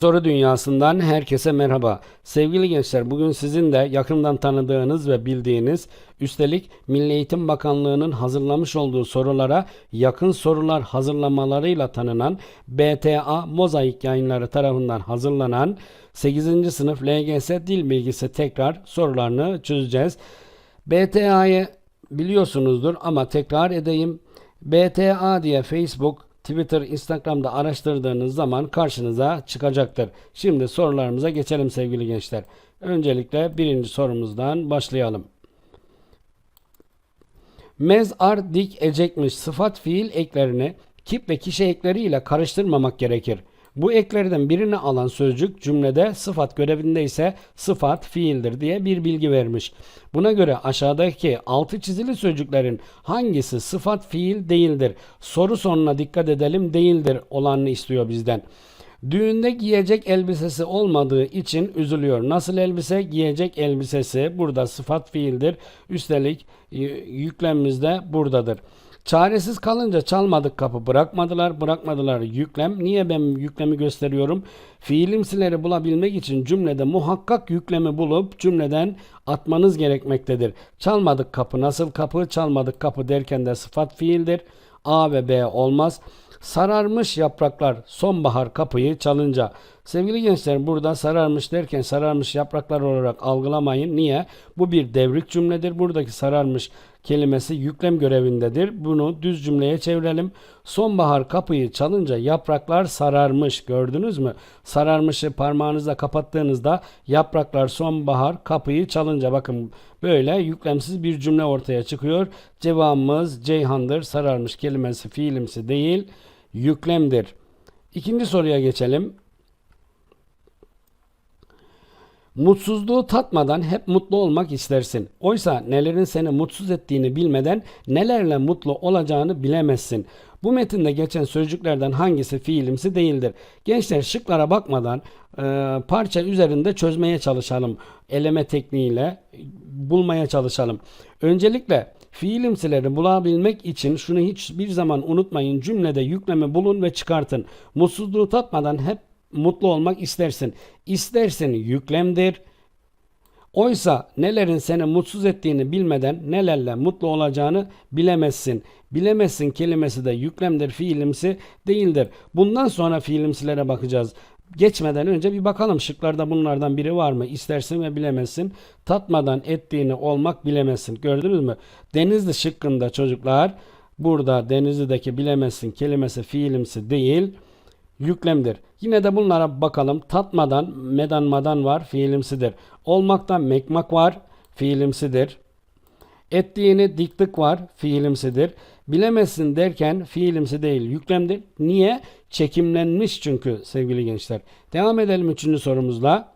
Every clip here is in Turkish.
Soru dünyasından herkese merhaba. Sevgili gençler bugün sizin de yakından tanıdığınız ve bildiğiniz üstelik Milli Eğitim Bakanlığı'nın hazırlamış olduğu sorulara yakın sorular hazırlamalarıyla tanınan BTA Mozaik yayınları tarafından hazırlanan 8. sınıf LGS dil bilgisi tekrar sorularını çözeceğiz. BTA'yı biliyorsunuzdur ama tekrar edeyim. BTA diye Facebook, Twitter, Instagram'da araştırdığınız zaman karşınıza çıkacaktır. Şimdi sorularımıza geçelim sevgili gençler. Öncelikle birinci sorumuzdan başlayalım. Mezar dik ecekmiş sıfat fiil eklerini kip ve kişi ekleriyle karıştırmamak gerekir. Bu eklerden birini alan sözcük cümlede sıfat görevinde ise sıfat fiildir diye bir bilgi vermiş. Buna göre aşağıdaki altı çizili sözcüklerin hangisi sıfat fiil değildir? Soru sonuna dikkat edelim değildir olanını istiyor bizden. Düğünde giyecek elbisesi olmadığı için üzülüyor. Nasıl elbise? Giyecek elbisesi. Burada sıfat fiildir. Üstelik y- yüklemimiz de buradadır. Çaresiz kalınca çalmadık kapı bırakmadılar bırakmadılar yüklem. Niye ben yüklemi gösteriyorum? Fiilimsileri bulabilmek için cümlede muhakkak yüklemi bulup cümleden atmanız gerekmektedir. Çalmadık kapı nasıl kapı çalmadık kapı derken de sıfat fiildir. A ve B olmaz. Sararmış yapraklar sonbahar kapıyı çalınca. Sevgili gençler burada sararmış derken sararmış yapraklar olarak algılamayın. Niye? Bu bir devrik cümledir. Buradaki sararmış kelimesi yüklem görevindedir. Bunu düz cümleye çevirelim. Sonbahar kapıyı çalınca yapraklar sararmış. Gördünüz mü? Sararmışı parmağınızla kapattığınızda yapraklar sonbahar kapıyı çalınca bakın böyle yüklemsiz bir cümle ortaya çıkıyor. Cevabımız Ceyhan'dır. Sararmış kelimesi fiilimsi değil yüklemdir. İkinci soruya geçelim. Mutsuzluğu tatmadan hep mutlu olmak istersin. Oysa nelerin seni mutsuz ettiğini bilmeden nelerle mutlu olacağını bilemezsin. Bu metinde geçen sözcüklerden hangisi fiilimsi değildir? Gençler şıklara bakmadan e, parça üzerinde çözmeye çalışalım. Eleme tekniğiyle bulmaya çalışalım. Öncelikle fiilimsileri bulabilmek için şunu hiçbir zaman unutmayın. Cümlede yükleme bulun ve çıkartın. Mutsuzluğu tatmadan hep mutlu olmak istersin. İstersin yüklemdir. Oysa nelerin seni mutsuz ettiğini bilmeden nelerle mutlu olacağını bilemezsin. Bilemezsin kelimesi de yüklemdir, fiilimsi değildir. Bundan sonra fiilimsilere bakacağız. Geçmeden önce bir bakalım şıklarda bunlardan biri var mı? İstersin ve bilemezsin. Tatmadan ettiğini olmak bilemezsin. Gördünüz mü? Denizli şıkkında çocuklar burada Denizli'deki bilemezsin kelimesi fiilimsi değil yüklemdir. Yine de bunlara bakalım. Tatmadan medanmadan var fiilimsidir. Olmaktan mekmak var fiilimsidir. Ettiğini diktik var fiilimsidir. Bilemezsin derken fiilimsi değil yüklemdir. Niye? Çekimlenmiş çünkü sevgili gençler. Devam edelim üçüncü sorumuzla.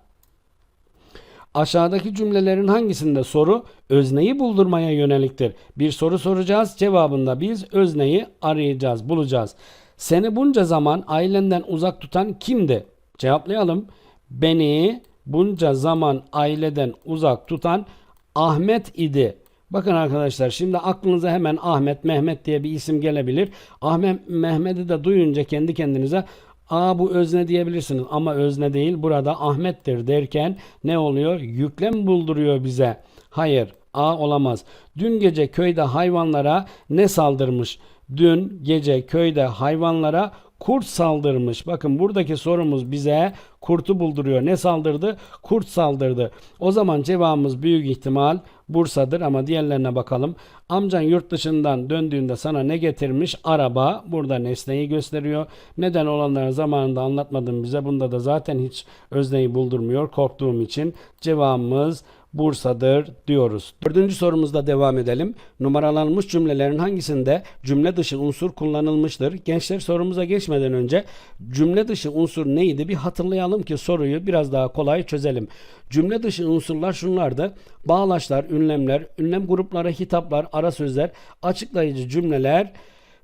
Aşağıdaki cümlelerin hangisinde soru özneyi buldurmaya yöneliktir? Bir soru soracağız. Cevabında biz özneyi arayacağız, bulacağız. Seni bunca zaman ailenden uzak tutan kimdi? Cevaplayalım. Beni bunca zaman aileden uzak tutan Ahmet idi. Bakın arkadaşlar şimdi aklınıza hemen Ahmet, Mehmet diye bir isim gelebilir. Ahmet, Mehmet'i de duyunca kendi kendinize Aa bu özne diyebilirsiniz ama özne değil burada Ahmet'tir derken ne oluyor? Yüklem bulduruyor bize. Hayır A olamaz. Dün gece köyde hayvanlara ne saldırmış? Dün gece köyde hayvanlara kurt saldırmış. Bakın buradaki sorumuz bize kurtu bulduruyor. Ne saldırdı? Kurt saldırdı. O zaman cevabımız büyük ihtimal Bursa'dır ama diğerlerine bakalım. Amcan yurt dışından döndüğünde sana ne getirmiş? Araba. Burada nesneyi gösteriyor. Neden olanları zamanında anlatmadın bize. Bunda da zaten hiç özneyi buldurmuyor. Korktuğum için cevabımız Bursa'dır diyoruz. Dördüncü sorumuzda devam edelim. Numaralanmış cümlelerin hangisinde cümle dışı unsur kullanılmıştır? Gençler sorumuza geçmeden önce cümle dışı unsur neydi bir hatırlayalım ki soruyu biraz daha kolay çözelim. Cümle dışı unsurlar şunlardı. Bağlaçlar, ünlemler, ünlem grupları, hitaplar, ara sözler, açıklayıcı cümleler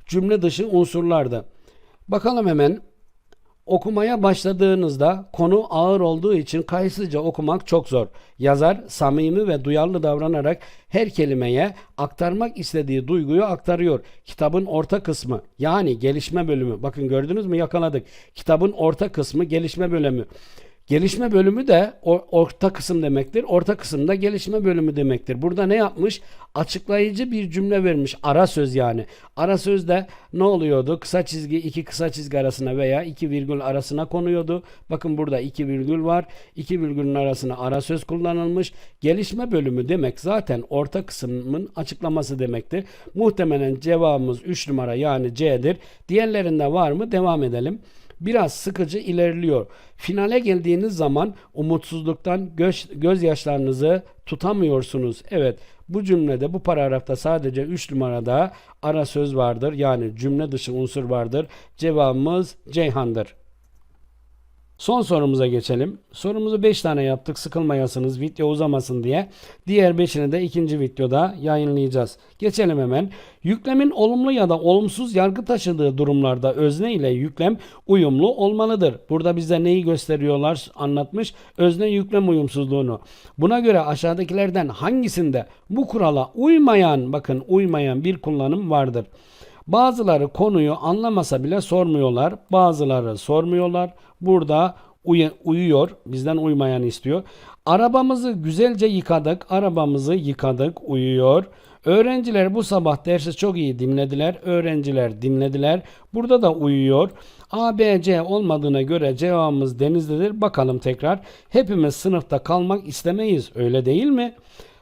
cümle dışı unsurlardı. Bakalım hemen Okumaya başladığınızda konu ağır olduğu için kayıtsızca okumak çok zor. Yazar samimi ve duyarlı davranarak her kelimeye aktarmak istediği duyguyu aktarıyor. Kitabın orta kısmı yani gelişme bölümü. Bakın gördünüz mü yakaladık. Kitabın orta kısmı gelişme bölümü. Gelişme bölümü de orta kısım demektir. Orta kısımda gelişme bölümü demektir. Burada ne yapmış? Açıklayıcı bir cümle vermiş. Ara söz yani. Ara sözde ne oluyordu? Kısa çizgi iki kısa çizgi arasına veya iki virgül arasına konuyordu. Bakın burada iki virgül var. İki virgülün arasına ara söz kullanılmış. Gelişme bölümü demek zaten orta kısmın açıklaması demektir. Muhtemelen cevabımız 3 numara yani C'dir. Diğerlerinde var mı? Devam edelim biraz sıkıcı ilerliyor. Finale geldiğiniz zaman umutsuzluktan göz, gözyaşlarınızı tutamıyorsunuz. Evet bu cümlede bu paragrafta sadece 3 numarada ara söz vardır. Yani cümle dışı unsur vardır. Cevabımız Ceyhan'dır. Son sorumuza geçelim. Sorumuzu 5 tane yaptık sıkılmayasınız video uzamasın diye. Diğer 5'ini de ikinci videoda yayınlayacağız. Geçelim hemen. Yüklemin olumlu ya da olumsuz yargı taşıdığı durumlarda özne ile yüklem uyumlu olmalıdır. Burada bize neyi gösteriyorlar anlatmış. Özne yüklem uyumsuzluğunu. Buna göre aşağıdakilerden hangisinde bu kurala uymayan bakın uymayan bir kullanım vardır. Bazıları konuyu anlamasa bile sormuyorlar. Bazıları sormuyorlar. Burada uy- uyuyor. Bizden uymayan istiyor. Arabamızı güzelce yıkadık. Arabamızı yıkadık. Uyuyor. Öğrenciler bu sabah dersi çok iyi dinlediler. Öğrenciler dinlediler. Burada da uyuyor. A, B, C olmadığına göre cevabımız denizlidir. Bakalım tekrar. Hepimiz sınıfta kalmak istemeyiz. Öyle değil mi?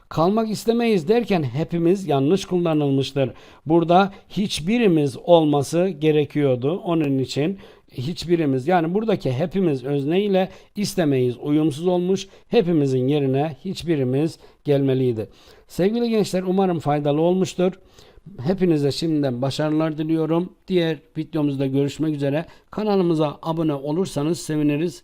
Kalmak istemeyiz derken hepimiz yanlış kullanılmıştır. Burada hiçbirimiz olması gerekiyordu. Onun için hiçbirimiz yani buradaki hepimiz özne ile istemeyiz uyumsuz olmuş. Hepimizin yerine hiçbirimiz gelmeliydi. Sevgili gençler umarım faydalı olmuştur. Hepinize şimdiden başarılar diliyorum. Diğer videomuzda görüşmek üzere. Kanalımıza abone olursanız seviniriz.